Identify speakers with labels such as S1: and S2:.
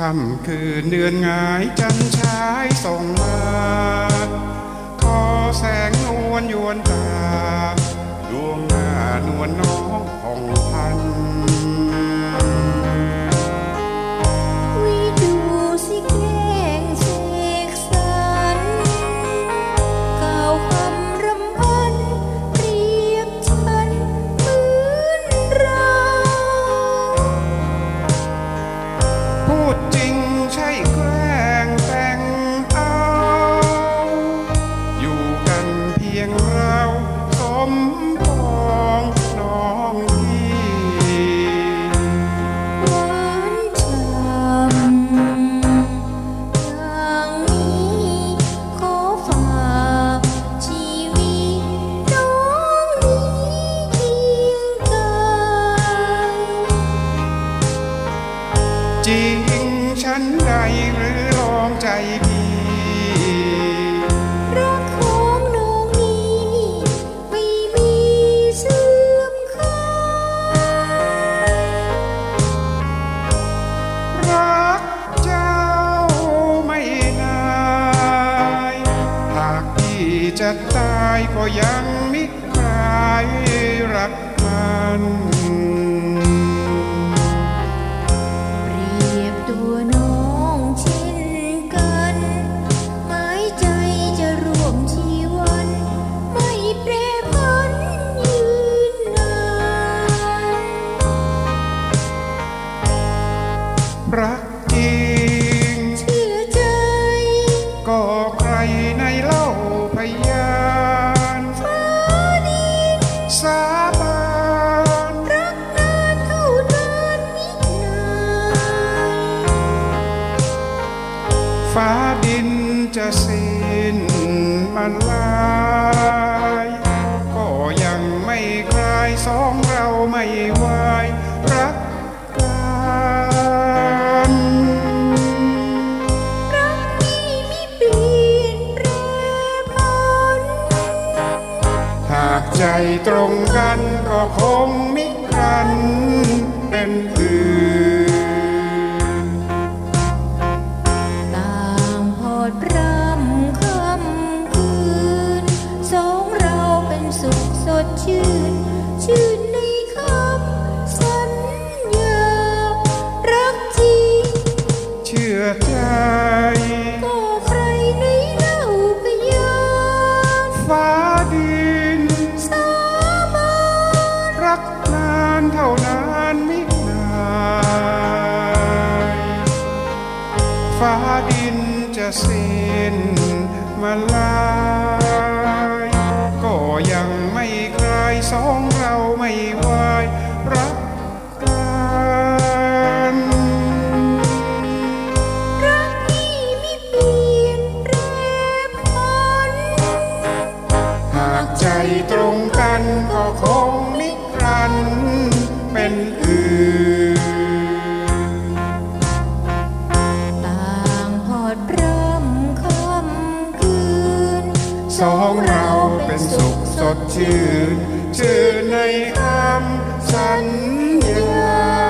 S1: ค่ำคืนเดือนงายจันชายส่งมาขอแสงนวลยวนตา ดวงหน้านวลน้องผ่องพัน
S2: หรื
S1: อลองใจพี่
S2: รักของน้องนี้ไม่มีเสื่อมคลาย
S1: รักเจ้าไม่นายหากพี่จะตายก็ยังมิคลายรักมัน สิ้น
S2: มัน
S1: ลายก็ยังไม่คลายสองเราไม่ไหวายรักกัน
S2: รักนี้ไม่เปลี่ยนแปรผัน
S1: หากใจตรงกันก็คงมิกันเป็น ฟ้าดินจะสิ้นมาลายก็ยังไม่คลายสองเราไม่วายรักกัน
S2: รักนี้ไม่เปลี่ยนแปรผัน
S1: หากใจตรงกันก็คงมิรันเป็นอื่น สองเราเป็นสุขสดชื่นชื่นในคำสัญญา